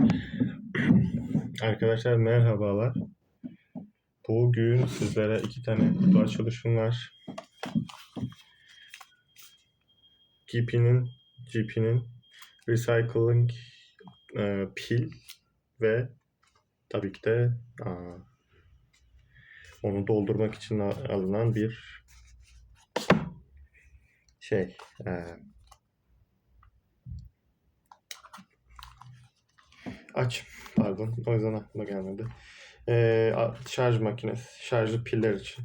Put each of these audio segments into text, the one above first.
Arkadaşlar merhabalar. Bugün sizlere iki tane kutu açılışım var. GP'nin GP'nin recycling e, pil ve tabii ki de aa, onu doldurmak için alınan bir şey e, aç pardon o yüzden aklıma gelmedi. E, a- şarj makinesi şarjlı piller için.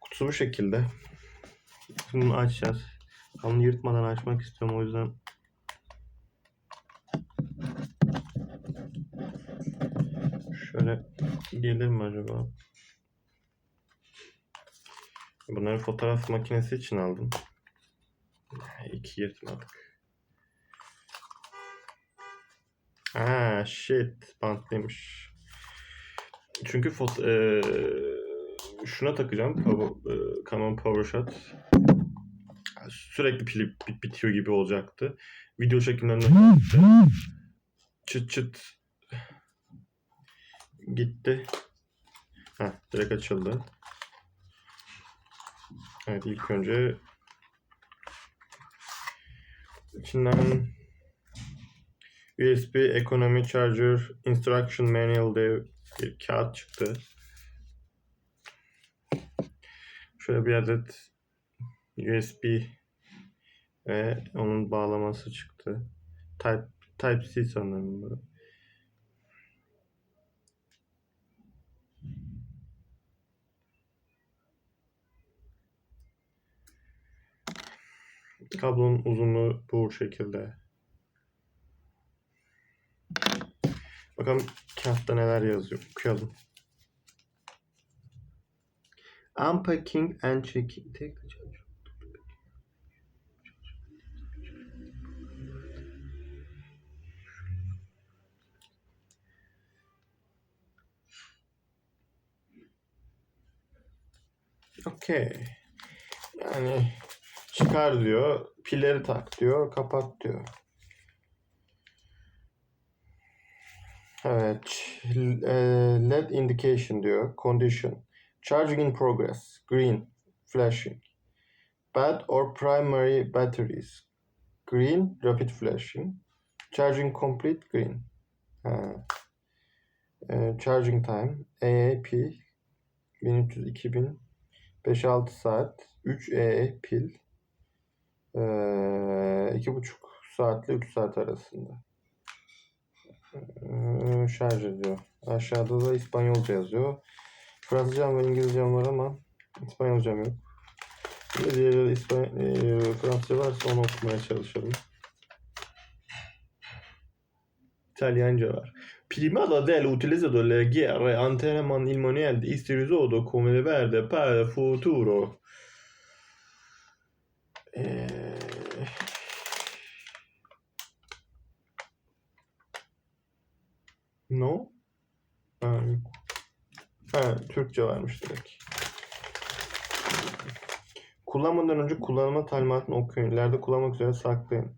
Kutusu bu şekilde. Bunu açacağız. Onu yırtmadan açmak istiyorum o yüzden Şöyle gelir mi acaba? Bunları fotoğraf makinesi için aldım. İki yırtmadık. Aa shit bantlıymış. Çünkü foto eee, şuna takacağım. Power, eee, Canon PowerShot. Sürekli pili bit- bitiyor gibi olacaktı. Video çekimlerinde çıt çıt gitti. Heh, direkt açıldı. Evet ilk önce içinden USB Economy Charger Instruction Manual diye bir kağıt çıktı. Şöyle bir adet USB ve onun bağlaması çıktı. Type Type-C sanırım bu. Kablonun uzunluğu bu şekilde. Bakalım kağıtta neler yazıyor. Okuyalım. Unpacking and checking. The charger. Okey. Yani çıkar diyor, pilleri tak diyor, kapat diyor. Evet, e, LED indication diyor, condition. Charging in progress, green, flashing. Bad or primary batteries, green, rapid flashing. Charging complete, green. Ha. E, charging time, AAP, 1300, 2000, 5-6 saat, 3 EE pil, ee, 2,5 saatle 3 saat arasında. Ee, şarj ediyor. Aşağıda da İspanyolca yazıyor. Fransızcam ve İngilizcem var ama İspanyolcam yok. De İspany e, Fransızca varsa onu okumaya çalışalım. İtalyanca var. Prima dell'utilizzo delle ghiere antenaman il manuel di istruzione come verde per futuro. No? Ha. Ha, Türkçe varmış direkt. Kullanmadan önce kullanma talimatını okuyun. İleride kullanmak üzere saklayın.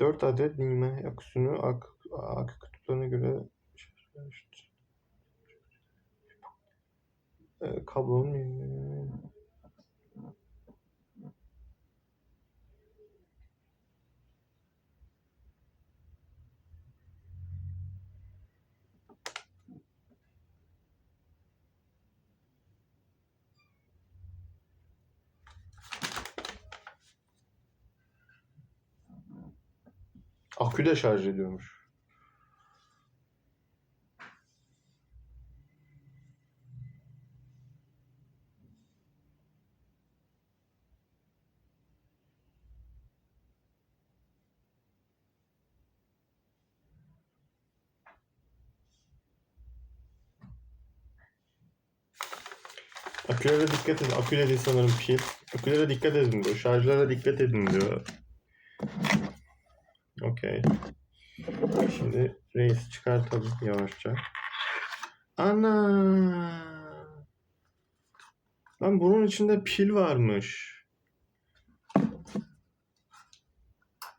4 adet nime yakısını ak, akü kutuplarına göre e, kablonun akü de şarj ediyormuş. Akülere dikkat edin. Aküle değil sanırım pil. Akülere dikkat edin diyor. Şarjlara dikkat edin diyor. Okey. Şimdi reis çıkartalım yavaşça. Ana. Lan bunun içinde pil varmış.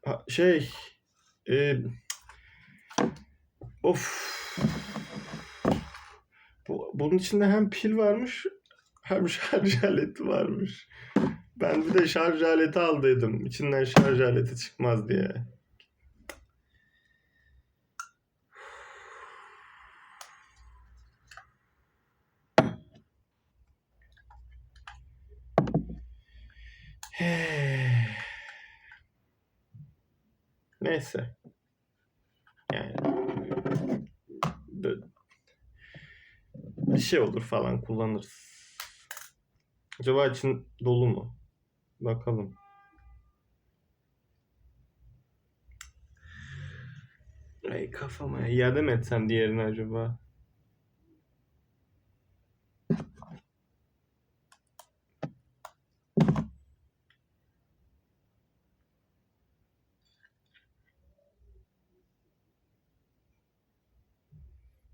Ha, şey e, Of. Bu, bunun içinde hem pil varmış hem şarj aleti varmış. Ben bir de şarj aleti al dedim. İçinden şarj aleti çıkmaz diye. Neyse. Yani bir şey olur falan kullanırız. Acaba için dolu mu? Bakalım. Ay kafama mi etsem diğerini acaba?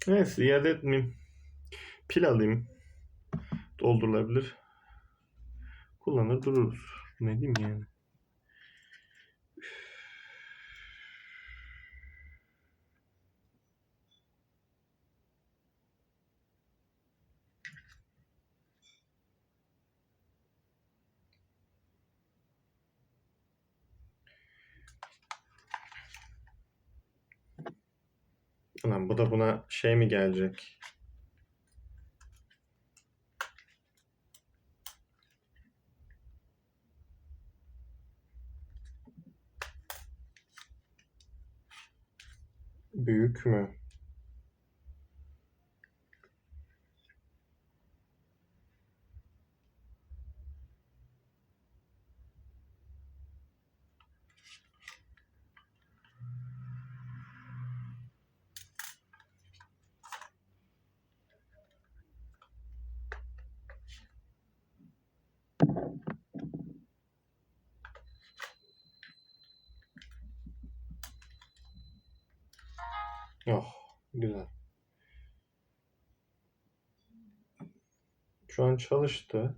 Neyse iade etmeyeyim. Pil alayım. Doldurulabilir. Kullanır dururuz. Ne diyeyim yani. Ulan bu da buna şey mi gelecek? Büyük mü? Oh, güzel. Şu an çalıştı.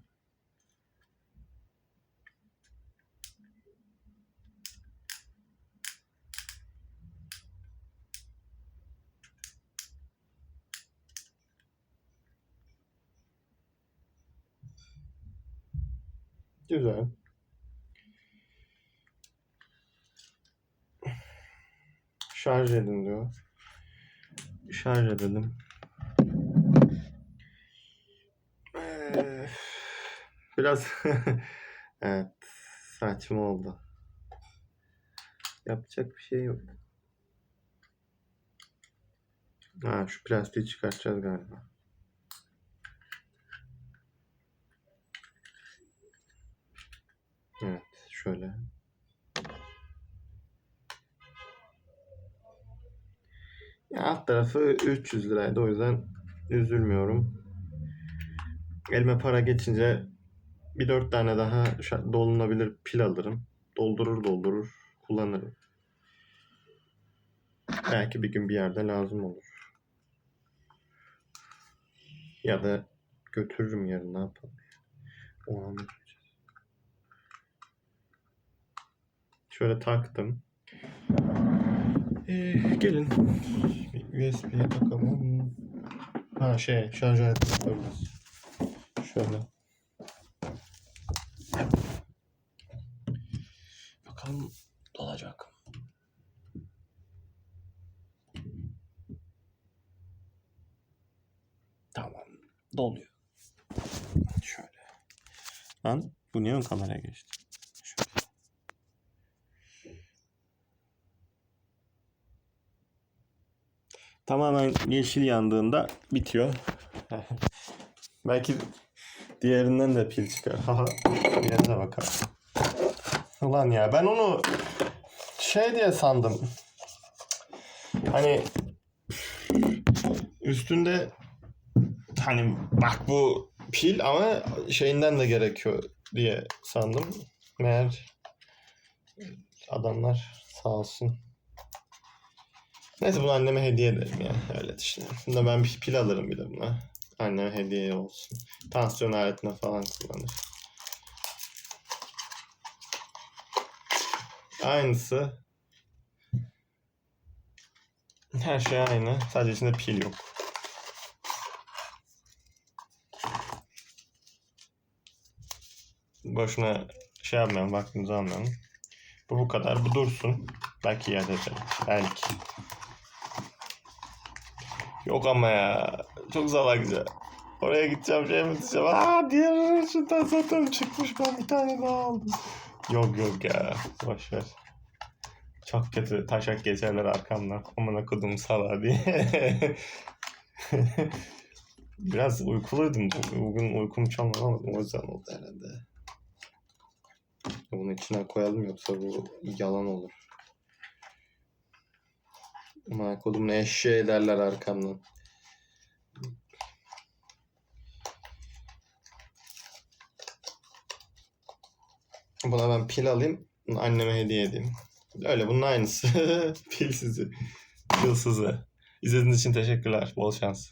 Güzel. Şarj edin diyor. Şarj edelim. Ee, Biraz evet saçma oldu. Yapacak bir şey yok. Ha, şu plastiği çıkartacağız galiba. Evet şöyle. Alt tarafı 300 liraydı o yüzden üzülmüyorum. Elime para geçince bir dört tane daha dolunabilir pil alırım. Doldurur doldurur kullanırım. Belki bir gün bir yerde lazım olur. Ya da götürürüm yarın ne yapalım. O an. Şöyle taktım. Ee, gelin. USB'ye takalım. Ha şey şarj aleti yapabiliriz. Şöyle. Bakalım dolacak. Tamam. Doluyor. Şöyle. Lan bu niye ön kameraya geçti? Şöyle. Tamamen yeşil yandığında bitiyor. Belki diğerinden de pil çıkar. Haha. Diğerine bakalım. Ulan ya ben onu şey diye sandım. Hani üstünde hani bak bu pil ama şeyinden de gerekiyor diye sandım. Meğer adamlar sağ olsun. Neyse bunu anneme hediye ederim ya. Öyle düşünüyorum. Bunda ben bir pil alırım bir de buna. Anneme hediye olsun. Tansiyon aletine falan kullanır. Aynısı. Her şey aynı. Sadece içinde pil yok. Boşuna şey yapmayalım, vaktimizi almayalım. Bu bu kadar. Bu dursun. Belki iade ederim. Belki. Yok ama ya. Çok salakça. Oraya gideceğim şey mi diyeceğim. Aa diğer şundan zaten çıkmış. Ben bir tane daha aldım. Yok yok ya. Boş ver. Çok kötü taşak geçerler arkamdan. Aman kodum sala diye. Biraz uykuluydum. Bugün uykum tam alamadım. O yüzden oldu herhalde. Bunu içine koyalım yoksa bu yalan olur. Aman kodum ne eşeği ederler arkamdan. Buna ben pil alayım. Anneme hediye edeyim. Öyle bunun aynısı. Pilsizi. Pilsizi. İzlediğiniz için teşekkürler. Bol şans.